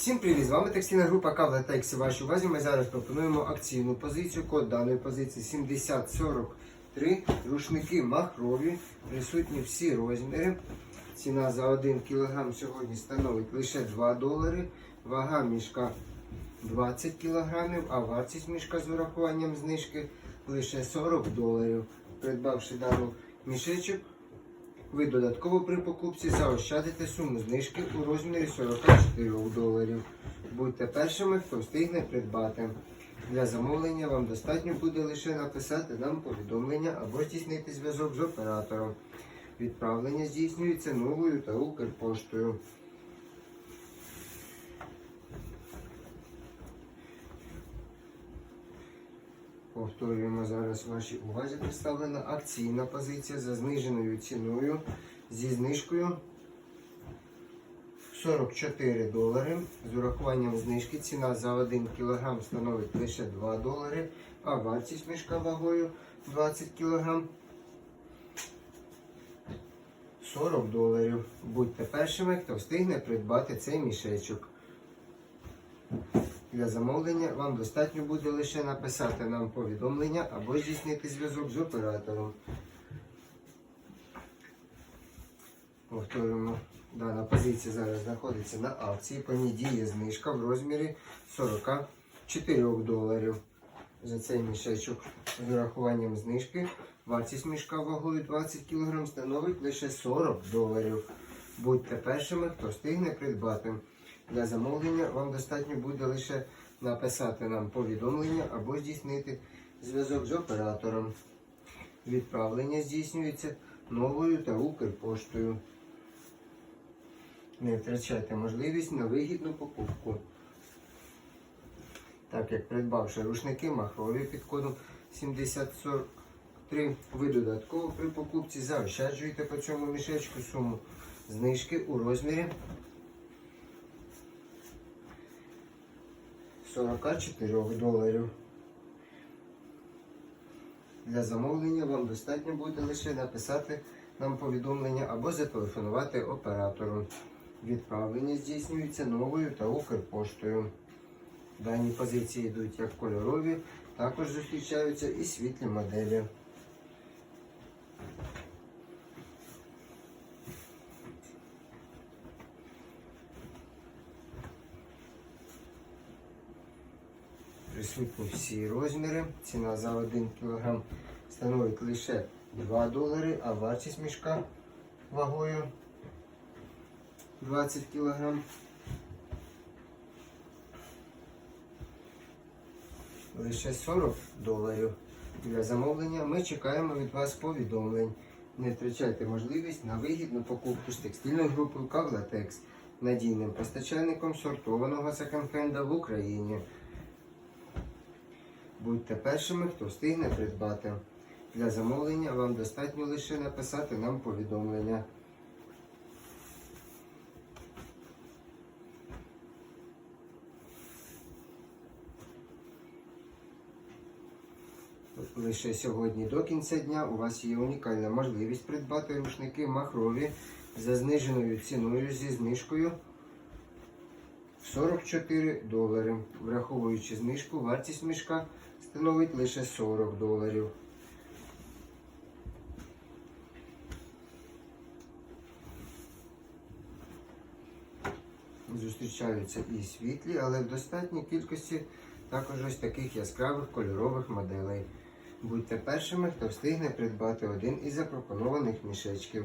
Всім привіт! З вами текстильна група Кавла Тексі. Вашій увазі ми зараз пропонуємо акційну позицію. Код даної позиції 7043. Рушники махрові, присутні всі розміри. Ціна за 1 кг сьогодні становить лише 2 долари. Вага мішка 20 кг, а вартість мішка з урахуванням знижки лише 40 доларів. Придбавши дану мішечок, ви додатково при покупці заощадите суму знижки у розмірі 44 доларів. Будьте першими, хто встигне придбати. Для замовлення вам достатньо буде лише написати нам повідомлення або здійснити зв'язок з оператором. Відправлення здійснюється новою та Укрпоштою. Повторюємо зараз вашій увазі представлена акційна позиція за зниженою ціною зі знижкою 44 долари. З урахуванням знижки ціна за 1 кг становить лише 2 долари, а вартість мішка вагою 20 кг 40 доларів. Будьте першими, хто встигне придбати цей мішечок. Для замовлення вам достатньо буде лише написати нам повідомлення або здійснити зв'язок з оператором. Повторюємо, дана позиція зараз знаходиться на акції. По ній діє знижка в розмірі 44 доларів. За цей мішечок з урахуванням знижки вартість мішка вагою 20 кг становить лише 40 доларів. Будьте першими, хто встигне придбати. Для замовлення вам достатньо буде лише написати нам повідомлення або здійснити зв'язок з оператором. Відправлення здійснюється новою та Укрпоштою. Не втрачайте можливість на вигідну покупку. Так як придбавши рушники махрові під кодом 7043, ви додатково при покупці заощаджуєте по цьому мішечку суму знижки у розмірі 44 доларів. Для замовлення вам достатньо буде лише написати нам повідомлення або зателефонувати оператору. Відправлення здійснюється новою та Укрпоштою. Дані позиції йдуть як кольорові, також зустрічаються і світлі моделі. Присутні всі розміри. Ціна за 1 кг становить лише 2 долари, а вартість мішка вагою 20 кг. Лише 40 доларів. Для замовлення ми чекаємо від вас повідомлень. Не втрачайте можливість на вигідну покупку з текстильною групою Кавлатекс, надійним постачальником сортованого секонд-хенда в Україні. Будьте першими, хто встигне придбати. Для замовлення вам достатньо лише написати нам повідомлення. Лише сьогодні до кінця дня у вас є унікальна можливість придбати рушники махрові за зниженою ціною зі знижкою 44 долари. Враховуючи знижку, вартість мішка становить лише 40 доларів. Зустрічаються і світлі, але в достатній кількості також ось таких яскравих кольорових моделей. Будьте першими, хто встигне придбати один із запропонованих мішечків.